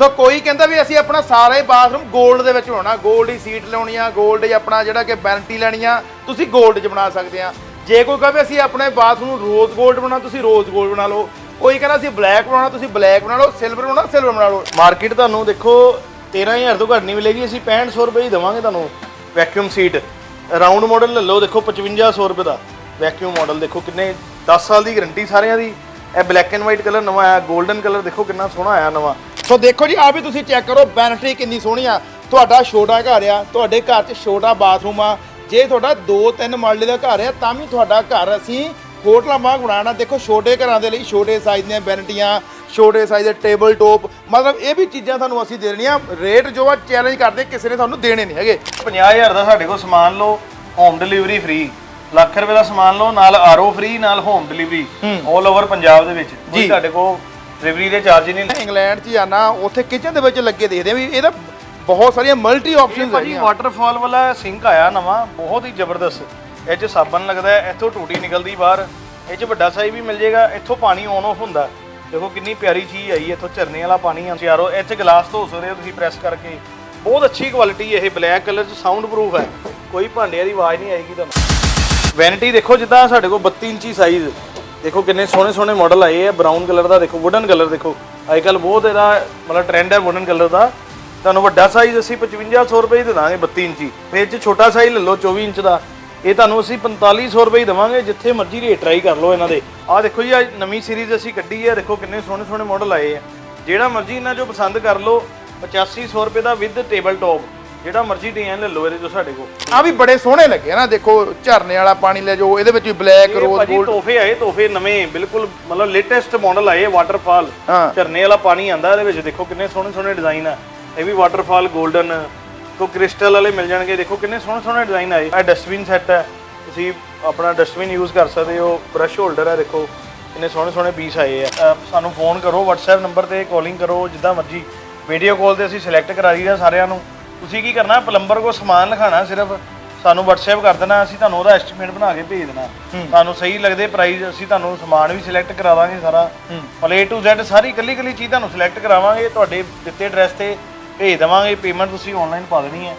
ਸੋ ਕੋਈ ਕਹਿੰਦਾ ਵੀ ਅਸੀਂ ਆਪਣਾ ਸਾਰਾ ਹੀ ਬਾਥਰੂਮ 골ਡ ਦੇ ਵਿੱਚ ਬਣਾਉਣਾ 골ਡ ਦੀ ਸੀਟ ਲਾਉਣੀ ਆ 골ਡ ਹੀ ਆਪਣਾ ਜਿਹੜਾ ਕਿ ਬੈਂਟੀ ਲੈਣੀ ਆ, ਤੁਸੀਂ 골ਡ 'ਚ ਬਣਾ ਸਕਦੇ ਆ। ਜੇ ਕੋਈ ਕਹੇ ਅਸੀਂ ਆਪਣੇ ਬਾਥਰੂਮ ਨੂੰ ਰੋਜ਼ 골ਡ ਬਣਾਉਣਾ, ਤੁਸੀਂ ਰੋਜ਼ 골ਡ ਬਣਾ ਲਓ। ਕੋਈ ਕਹਿੰਦਾ ਅਸੀਂ ਬਲੈਕ ਬਣਾਉਣਾ, ਤੁਸੀਂ ਬਲੈਕ ਬਣਾ ਲਓ, ਸਿਲਵਰ ਬਣਾਉਣਾ, ਸਿਲਵਰ ਬਣਾ ਲਓ। ਮਾਰਕੀਟ ਤੁਹਾਨੂੰ ਦੇਖੋ 13000 ਤੋਂ ਘੱਟ ਨਹੀਂ ਮਿਲੇਗੀ, ਅਸੀਂ 6500 ਰੁਪਏ ਹੀ ਦਵਾਂਗੇ ਤੁਹਾਨੂੰ ਵੈਕਿਊਮ ਸੀਟ ਰਾਉਂਡ ਮਾਡਲ ਲੈ ਲਓ, ਦੇਖੋ 5500 ਰੁਪਏ ਦਾ ਵੈਕਿਊਮ ਮਾਡਲ ਦੇਖੋ ਕਿੰਨੇ 10 ਸਾਲ ਦੀ ਗਾਰੰਟੀ ਸਾਰਿਆਂ ਦੀ। ਇਹ ਬਲੈਕ ਐਂਡ ਵਾਈਟ ਕਲਰ ਨਵਾਂ ਆਇਆ 골ਡਨ ਕਲਰ ਦੇਖੋ ਕਿੰਨਾ ਸੋਹਣਾ ਆਇਆ ਨਵਾਂ। ਸੋ ਦੇਖੋ ਜੀ ਆ ਵੀ ਤੁਸੀਂ ਚੈੱਕ ਕਰੋ ਵੈਨਿਟੀ ਕਿੰਨੀ ਸੋਹਣੀ ਆ। ਤੁਹਾਡਾ ਛੋਟਾ ਘਰ ਆ ਤੁਹਾਡੇ ਘਰ 'ਚ ਛੋਟਾ ਬਾਥਰੂਮ ਆ। ਜੇ ਤੁਹਾਡਾ 2-3 ਮਰਲੇ ਦਾ ਘਰ ਆ ਤਾਂ ਵੀ ਤੁਹਾਡਾ ਘਰ ਅਸੀਂ ਹੋਟਲਾਂ ਵਾਂਗ ਬਣਾਉਣਾ। ਦੇਖੋ ਛੋਟੇ ਘਰਾਂ ਦੇ ਲਈ ਛੋਟੇ ਸਾਈਜ਼ ਦੀਆਂ ਵੈਨਿਟੀਆਂ ਛੋਟੇ ਸਾਈਜ਼ ਦੇ ਟੇਬਲ ਟੋਪ ਮਤਲਬ ਇਹ ਵੀ ਚੀਜ਼ਾਂ ਤੁਹਾਨੂੰ ਅਸੀਂ ਦੇ ਦੇਣੀਆਂ। ਰੇਟ ਜੋ ਆ ਚੈਲੰਜ ਕਰਦੇ ਕਿਸੇ ਨੇ ਤੁਹਾਨੂੰ ਦੇਣੇ ਨਹੀਂ ਹੈਗੇ। 50000 ਦਾ ਸਾਡੇ ਕੋਲ ਸਮਾਨ ਲਓ ਹੋਮ ਡਿਲੀਵਰੀ ਫ੍ਰੀ ਲੱਖ ਰੁਪਏ ਦਾ ਸਮਾਨ ਲਓ ਨਾਲ ਆਰਓ ਫ੍ਰੀ ਨਾਲ ਹੋਮ ਡਿਲੀਵਰੀ 올 ਓਵਰ ਪੰਜਾਬ ਦੇ ਵਿੱਚ। ਕੋਈ। ਤੁਹਾਡੇ ਕੋਲ ਡਿਲੀਵਰੀ ਦੇ ਚਾਰਜ ਨਹੀਂ ਇੰਗਲੈਂਡ 'ਚ ਜਾਣਾ ਉੱਥੇ ਕਿਚਨ ਦੇ ਵਿੱਚ ਲੱਗੇ ਦੇਖਦੇ ਆ ਵੀ ਇਹਦਾ ਬਹੁਤ ਸਾਰੀਆਂ ਮਲਟੀ ਇਹ ਆਪਸ਼ਨਸ ਭਾਜੀ ਹੈਗੀਆਂ। ਵਾਟਰਫਾਲ ਵਾਲਾ ਸਿੰਕ ਆਇਆ ਨਵਾਂ ਬਹੁਤ ਹੀ ਜ਼ਬਰਦਸਤ। ਇਹ 'ਚ ਸਾਬਣ ਲੱਗਦਾ ਹੈ ਇੱਥੋਂ ਟੂਟੀ ਨਿਕਲਦੀ ਬਾਹਰ। ਇਹ 'ਚ ਵੱਡਾ ਸਾਈਜ਼ ਵੀ ਮਿਲ ਜਾਏਗਾ ਇੱਥੋਂ ਪਾਣੀ ਔਨ ਆਫ ਹੁੰਦਾ। ਦੇਖੋ ਕਿੰਨੀ ਪਿਆਰੀ ਚੀਜ਼ ਆਈ ਇੱਥੋਂ ਝਰਨੇ ਵਾਲਾ ਪਾਣੀ ਆ ਯਾਰੋ ਇਹ 'ਚ ਗਲਾਸ ਧੋ ਸਕਦੇ ਹੋ ਤੁਸੀਂ ਪ੍ਰੈਸ ਕਰਕੇ। ਬਹੁਤ ਅੱਛੀ ਕੁਆਲਿਟੀ ਇਹ ਬਲੈਕ ਕਲਰ 'ਚ ਸਾਊਂਡ ਪ੍ਰੂਫ ਹੈ। ਕੋਈ ਭਾਂਡਿਆਂ ਦੀ ਆਵਾਜ਼ ਨਹੀਂ ਆਏਗੀ ਤੁਹਾਨੂੰ। ਵੈਨਿਟੀ ਦੇਖੋ ਜਿੱਦਾਂ ਸਾਡੇ ਕੋਲ 32 ਇੰਚੀ ਸਾਈਜ਼ ਦੇਖੋ ਕਿੰਨੇ ਸੋਹਣੇ ਸੋਹਣੇ ਮਾਡਲ ਆਏ ਆ ਬਰਾਊਨ ਕਲਰ ਦਾ ਦੇਖੋ ਵੁਡਨ ਕਲਰ ਦੇਖੋ। ਅੱਜ ਕੱਲ ਬਹੁਤ ਇਹਦਾ, ਮਤਲਬ ਟ੍ਰੈਂਡ ਹੈ ਵੁਡਨ ਕਲਰ ਦਾ। ਤੁਹਾਨੂੰ ਵੱਡਾ ਸਾਈਜ਼ ਅਸੀਂ 5500 ਰੁਪਏ ਦੇ ਦਾਂਗੇ 32 ਇੰਚੀ। ਫਿਰ ਚ ਛੋਟਾ ਸਾਈਜ਼ ਲੈ ਲਓ 24 ਇੰਚ ਦਾ। ਇਹ ਤੁਹਾਨੂੰ ਅਸੀਂ 4500 ਰੁਪਏ ਦੇਵਾਂਗੇ, ਜਿੱਥੇ ਮਰਜ਼ੀ ਰੇਟ ਟਰਾਈ ਕਰ ਲਓ ਇਹਨਾਂ ਦੇ। ਆਹ ਦੇਖੋ ਜੀ ਅੱਜ ਨਵੀਂ ਸੀਰੀਜ਼ ਅਸੀਂ ਕੱਢੀ ਹੈ ਦੇਖੋ ਕਿੰਨੇ ਸੋਹਣੇ ਸੋਹਣੇ ਮਾਡਲ ਆਏ ਆ। ਜਿਹੜਾ ਮਰਜ਼ੀ ਇਹਨਾਂ ਚੋਂ ਪਸੰਦ ਕਰ ਲਓ 8500 ਰੁਪਏ ਦਾ ਵਿਦ ਟੇਬਲ ਟੌਪ ਜਿਹੜਾ ਮਰਜ਼ੀ ਡਿਜ਼ਾਈਨ ਲੈ ਲਓ ਇਹਦੇ ਚੋਂ ਸਾਡੇ ਕੋਲ। ਆ ਵੀ ਬੜੇ ਸੋਹਣੇ ਲੱਗੇ ਆ ਨਾ ਦੇਖੋ ਝਰਨੇ ਵਾਲਾ ਪਾਣੀ ਲੈ ਜਾਓ ਇਹਦੇ ਵਿੱਚ ਵੀ ਬਲੈਕ ਇਹ ਰੋਜ਼ ਭਾਜੀ ਤੋਹਫੇ ਆਏ ਤੋਹਫੇ ਨਵੇਂ ਬਿਲਕੁਲ ਮਤਲਬ ਲੇਟੈਸਟ ਮਾਡਲ ਆਏ ਵਾਟਰਫਾਲ ਹਾਂ। ਝਰਨੇ ਵਾਲਾ ਪਾਣੀ ਆਂਦਾ ਇਹਦੇ ਵਿੱਚ ਦੇਖੋ ਕਿੰਨੇ ਸੋਹਣੇ ਸੋਹਣੇ ਡਿਜ਼ਾਈਨ ਆ। ਇਹ ਵੀ ਵਾਟਰਫਾਲ 골ਡਨ ਕੋ ਕ੍ਰਿਸਟਲ ਵਾਲੇ ਮਿਲ ਜਾਣਗੇ ਦੇਖੋ ਕਿੰਨੇ ਸੋਹਣੇ ਸੋਹਣੇ ਡਿਜ਼ਾਈਨ ਆਏ। ਇਹ ਡਸਟਬਿਨ ਸੈੱਟ ਹੈ ਤੁਸੀਂ ਆਪਣਾ ਡਸਟਬਿਨ ਯੂਜ਼ ਕਰ ਸਕਦੇ ਹੋ ਬ੍ਰਸ਼ ਹੋਲਡਰ ਹੈ ਦੇਖੋ ਕਿੰਨੇ ਸੋਹਣੇ ਸੋਹਣੇ ਪੀਸ ਆਏ ਆ। ਅਹ ਸਾਨੂੰ ਫੋਨ ਕਰੋ WhatsApp ਨੰਬਰ ਤੇ ਕਾਲਿੰਗ ਕਰੋ ਜਿੱਦਾਂ ਮਰਜ਼ੀ। ਵੀਡੀਓ ਕਾਲ ਤੇ ਅਸੀਂ ਸਿਲੈਕਟ ਕਰਾ ਦਈਦਾ ਸਾਰਿਆਂ ਨੂੰ। ਤੁਸੀਂ ਕੀ ਕਰਨਾ ਪਲੰਬਰ ਕੋ ਸਮਾਨ ਲਿਖਾਣਾ ਸਿਰਫ ਸਾਨੂੰ WhatsApp ਕਰ ਦੇਣਾ ਅਸੀਂ ਤੁਹਾਨੂੰ ਉਹਦਾ ਐਸਟੀਮੇਟ ਬਣਾ ਕੇ ਭੇਜ ਦੇਣਾ। ਤੁਹਾਨੂੰ ਸਹੀ ਲੱਗਦੇ ਪ੍ਰਾਈਸ ਅਸੀਂ ਤੁਹਾਨੂੰ ਸਮਾਨ ਵੀ ਸਿਲੈਕਟ ਕਰਾ ਦਾਂਗੇ ਸਾਰਾ A to Z ਸਾਰੀ ਇਕੱਲੀ ਇਕੱਲੀ ਚੀਜ਼ ਤੁਹਾਨੂੰ ਸਿਲੈਕਟ ਕਰਾਵਾਂਗੇ ਤੁਹਾਡੇ ਦਿੱਤੇ ਐਡਰੈਸ ਤੇ ਭੇਜ ਦੇਵਾਂਗੇ ਪੇਮੈਂਟ ਤੁਸੀਂ ਆਨਲਾਈਨ ਪਾ ਦੇਣੀ ਹੈ।